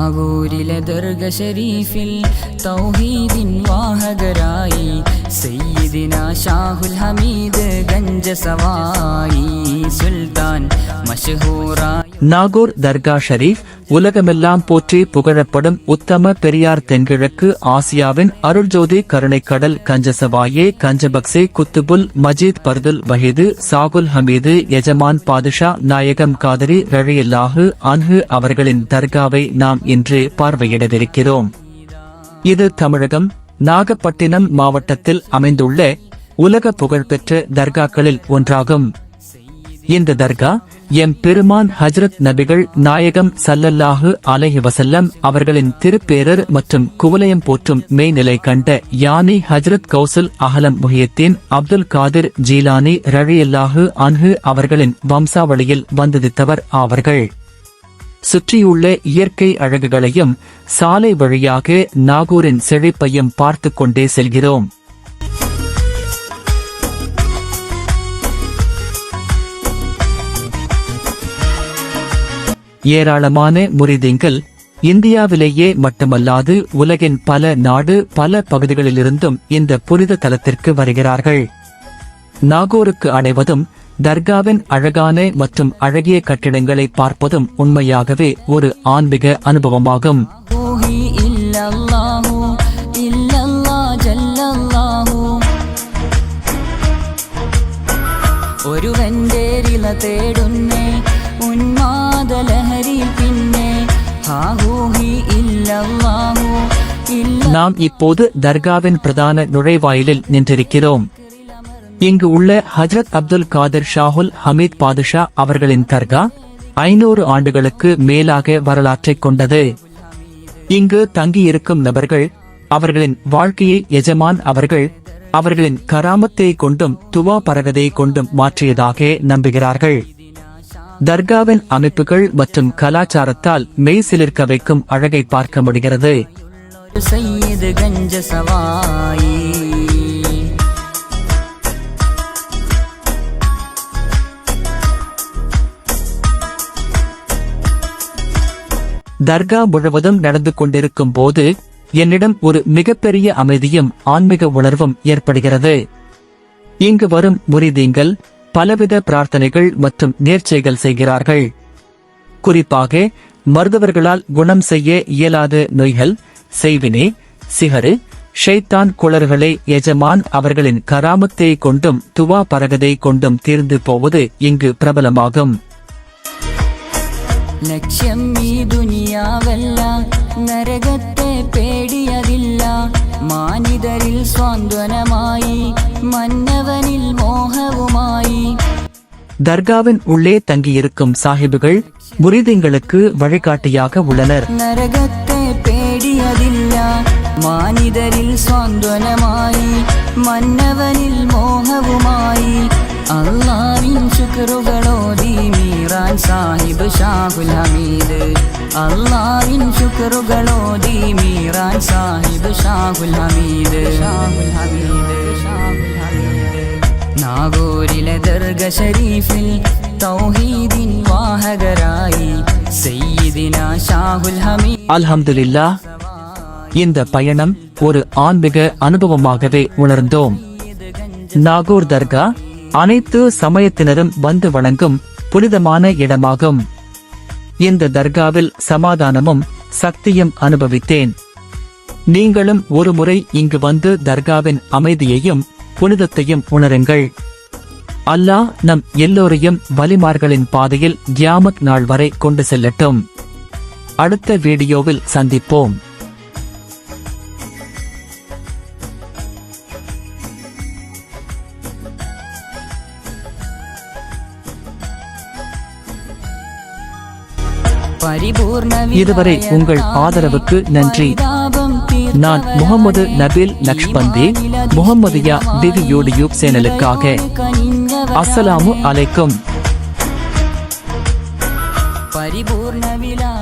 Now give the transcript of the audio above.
നാഗൂരിലെ ദർഗ ഷരീഫിൽ തൗഹീദിൻ വാഹകരായി. സയ്യിദിന ഷാഹുൽ ഹമീദ് ഗഞ്ച സവായി സുൽത്താൻ മഷഹൂറായി நாகூர் தர்கா ஷரீப் உலகமெல்லாம் போற்றி புகழப்படும் உத்தம பெரியார் தென்கிழக்கு ஆசியாவின் அருள்ஜோதி கருணைக்கடல் கஞ்சசவாயே கஞ்சபக்சே குத்துபுல் மஜீத் பர்துல் வஹீது சாகுல் ஹமீது எஜமான் பாதுஷா நாயகம் காதரி ரழியல்லாஹு அன்ஹு அவர்களின் தர்காவை நாம் இன்று பார்வையிடவிருக்கிறோம். இது தமிழகம் நாகப்பட்டினம் மாவட்டத்தில் அமைந்துள்ள உலக புகழ்பெற்ற தர்காக்களில் ஒன்றாகும். இந்த தர்கா எம் பெருமான் ஹஜ்ரத் நபிகள் நாயகம் சல்லல்லாஹு அலஹி வசல்லம் அவர்களின் திருப்பேரர் மற்றும் குவலயம் போற்றும் மெய்நிலை கண்ட யானி ஹஜ்ரத் கௌசல் அகலம் முஹியத்தீன் அப்துல் காதிர் ஜீலானி ரழியல்லாஹு அன்ஹு அவர்களின் வம்சாவளியில் வந்ததித்தவர் ஆவர்கள். சுற்றியுள்ள இயற்கை அழகுகளையும் சாலை வழியாக நாகூரின் செழிப்பையும் பார்த்து கொண்டே செல்கிறோம். ஏராளமான முறிதீங்கள் இந்தியாவிலேயே மட்டுமல்லாது உலகின் பல நாடு பல பகுதிகளிலிருந்தும் இந்த புனித தலத்திற்கு வருகிறார்கள் நாகூருக்கு அடைவதும் தர்காவின் அழகான மற்றும் அழகிய கட்டிடங்களை பார்ப்பதும் உண்மையாகவே ஒரு ஆன்மீக அனுபவமாகும் റൂഹി ഇല്ലല്ലാഹു ഇല്ലല്ലാ ജല്ലല്ലാഹു ഒരുവന്റെ റിള തേടുന്നേ நாம் இப்போது தர்காவின் பிரதான நுழைவாயிலில் நின்றிருக்கிறோம் இங்கு உள்ள ஹஜரத் அப்துல் காதர் ஷாஹுல் ஹமீத் பாதுஷா அவர்களின் தர்கா ஐநூறு ஆண்டுகளுக்கு மேலாக வரலாற்றைக் கொண்டது இங்கு தங்கியிருக்கும் நபர்கள் அவர்களின் வாழ்க்கையை எஜமான் அவர்கள் அவர்களின் கராமத்தை கொண்டும் துவா பரகதை கொண்டும் மாற்றியதாக நம்புகிறார்கள் தர்காவின் அமைப்புகள் மற்றும் கலாச்சாரத்தால் மெய் சிலிர்க்க வைக்கும் அழகை பார்க்க முடிகிறது. தர்கா முழுவதும் நடந்து கொண்டிருக்கும் போது என்னிடம் ஒரு மிகப்பெரிய அமைதியும் ஆன்மீக உணர்வும் ஏற்படுகிறது. இங்கு வரும் முறிதீங்கள் பலவித பிரார்த்தனைகள் மற்றும் நேர்ச்சைகள் செய்கிறார்கள் குறிப்பாக மருத்துவர்களால் குணம் செய்ய இயலாத நோய்கள் செய்வினை சிகரு ஷைத்தான் குளறுகளை எஜமான் அவர்களின் கராமத்தை கொண்டும் துவா பரகதை கொண்டும் தீர்ந்து போவது இங்கு பிரபலமாகும் ലക്ഷ്യം ഈ ദുനിയാവല്ല നരകത്തെ പേടിയതില്ല മാനിതരിൽ സ്വാന്തനമായി മന്നവനിൽ മോഹവുമായി தர்காவின் உள்ளே தங்கியிருக்கும் சாஹிபுகள் முரிதீங்களுக்கு வழிகாட்டியாக உள்ளனர் നരകത്തെ പേടിയതില്ല മാനിതരിൽ സ്വാന്തനമായി മന്നവനിൽ മോഹവുമായി അള്ളാവിൻ ശുക്രുകളോതി മീറാൻ സാഹിബ് ഷാഹുൽ ഹമീദ് അള്ളാവിൻ ശുക്രുകളോതി മീറാൻ സാഹിബ് ഷാഹുൽ ഹമീദ് ഷാഹുൽ ഹമീദ് ഷാഹുൽ ഹമീദ് നാഗൂരിലെ ദർഗ ഷരീഫിൽ തൗഹീദിൻ വാഹകരായി സയ്യിദിന ഷാഹുൽ ഹമീദ് அல்ஹம்துலில்லா இந்த பயணம் ஒரு ஆன்மீக அனுபவமாகவே உணர்ந்தோம் நாகூர் தர்கா அனைத்து சமயத்தினரும் வந்து வணங்கும் புனிதமான இடமாகும் இந்த தர்காவில் சமாதானமும் சக்தியும் அனுபவித்தேன் நீங்களும் ஒருமுறை இங்கு வந்து தர்காவின் அமைதியையும் புனிதத்தையும் உணருங்கள். அல்லாஹ் நம் எல்லோரையும் வலிமார்களின் பாதையில் கியாமத் நாள் வரை கொண்டு செல்லட்டும். அடுத்த வீடியோவில் சந்திப்போம். இதுவரை உங்கள் ஆதரவுக்கு நன்றி. நான் முகமது நபில் நக்ஷ்பந்தி முகமதியா டிவி யூடியூப் சேனலுக்காக. அஸ்ஸலாமு அலைக்கும். பரிபூர்ண விழா.